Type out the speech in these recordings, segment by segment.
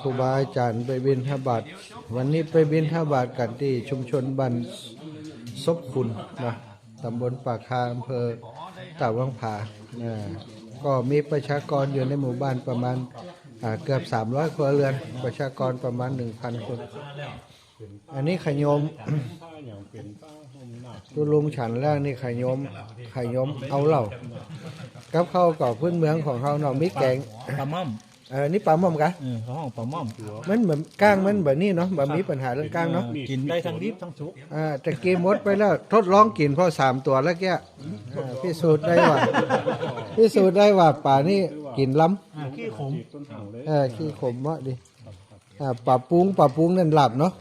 ครูบาอาจารย์ไปบินทบาทวันนี้ไปบินทบาทกันที่ชุมชนบ้านซบคุณนะตำบลปากคาอำเภอตาวังผานะก็มีประชากรอยู่ในหมู่บ้านประมาณเกือบ 300 ครัวเรือน ประชากรประมาณ 1,000 คน อันนี้ขยมตุลุงฉันแล้วนี่ขยมขยมเอาเหล่ากับข้าก่อพื้นเมืองของเขาเนาะมีแกงปลาหม่อม เออนี่ปลาหม่อมกะเออเขาห้องปลาหม่อมมันเหมือนก้างมันแบบนี้เนาะแบบมีปัญหาเรื่องก้างเนาะกินได้ทั้งดิบทั้งสุกอ่าแต่กินหมดไปแล้วทดลองกินพอสามตัวแล้วแกอ่าพิสูจน์ได้ว่าพิสูจน์ได้ว่าป่านี่กินล้อ่าขี้ขมำเออขี้ขมมากดิอ่าปลาปุ้งปลาปุ้งนั่นหลับเนาะ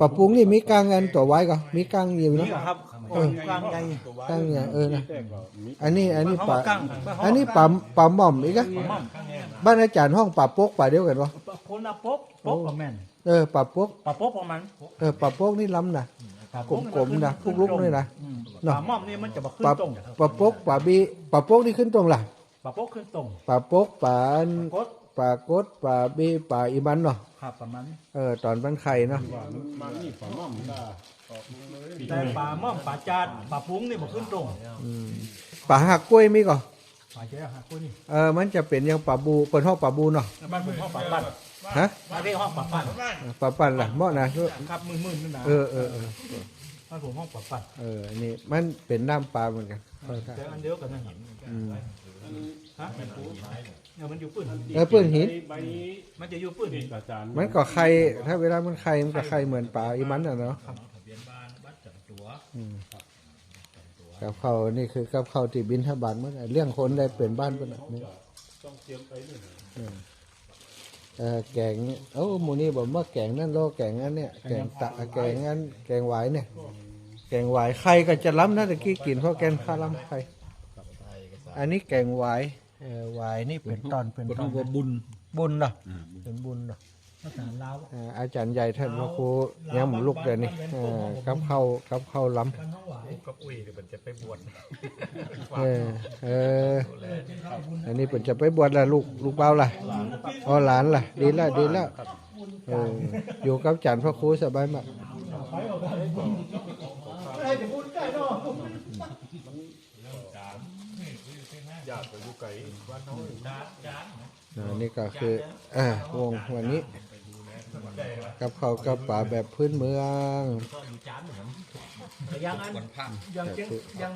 ปลาปุ้งนี่มีก้างอันตัวไว้ก็มีก้างอยู่นี่เนาะเหรอครับกลางกลางใหญ่ก้างเนี่ยเออนะอันนี้อันนี้เขาปลาว่ากลางเขาอันนี้ปลาปลาหม่อมอีกอะปลาหม่อม บ้านอาจารย์ห้องปลาโป๊กปลาเดียวกันวะคนละป๊กป๊กประมาณเออปลาโป๊กปลาป๊กประมาณเออปลาโป๊กนี่ล้ำนะกลมๆนะพวกลูกด้วยนะอืมเนาะปลาหม่อมนี่มันจะมาขึ้ปนลาตรงปลาโป๊กปลาบีปลาโป๊กนี่ขึ้นตรงล่ะปลาป๊กขึ้นตรงปลาโป๊กปลาอันกดปลากดปลาบีปลาอีมันเนาะครับประมาณนี้เออตอนบ้านไข่เนาะแต่ปลาหม่อมปลาจานปลาพุงนี่มาขึ้นตรงปลาหักกล้วยมีก่อป ลาเจ้าฮะคนนี้เออมันจะเป็นอยังปลาบูเปิดห้องปลาบูเนาะบ้านผมห้องปลาปั้นฮะบ้านที่ห้องปลาปั้นปลาปั่นล่ะเหมาะนะครับมือๆนั่นนะเออเออเออบ้านผมห้องปลาปั้นเอออันนี่มันเป็นน้ำปลาเหมือนกันแต่อันเดียวกันนะหินอืมฮะเนี่ยมันอยู่ปืนเออเปื้อนหินมันจะอยู่ปืนมันก็ไข่ถ้าเวลามันไข่มันก็ไข่เหมือนปลาอีมันอะเนาะอืม กับเขาวนี่คือกับเขาวที่บินทบาทมันเลี้ยงคนได้เป็นบ้านเป็นแบบนี้อืมเออแกงเอ้าหมูนี่บอกว่าแกงนั่นโลแกงอันเนี่ยแกงตะแกงอันแกงหวายเนี่ย แกงหวายไข่ก็จะล้ำนะตะกี้กินเพราะแกงข้าวล้ำไข่อันนี้แกงหวายเออหวายนี่เป็นตอนเป็นตอนบุญบุญเนาะเป็นบุญเนาะ ภาษาลาวอ่าอาจารย์ใหญ่ท่านพระครูยังหมุลูกเดี๋ยวนี้อ่ากับเข้ากับเข้าล้ำกับอุ้ยเดี๋ยวมันจะไปบวชเออเอออันนี้เป็นจะไปบวชละลูกลูกเบาล่ะอ๋อหลานล่ะ ดีละดีละเอออยู่กับอาจารย์พระครูสบายมากอ่านี่ก็คืออ่าวงวันนี้ กับเขาวกับป่าแบบพื้นเมืองยังอันยังเจ๊งยัง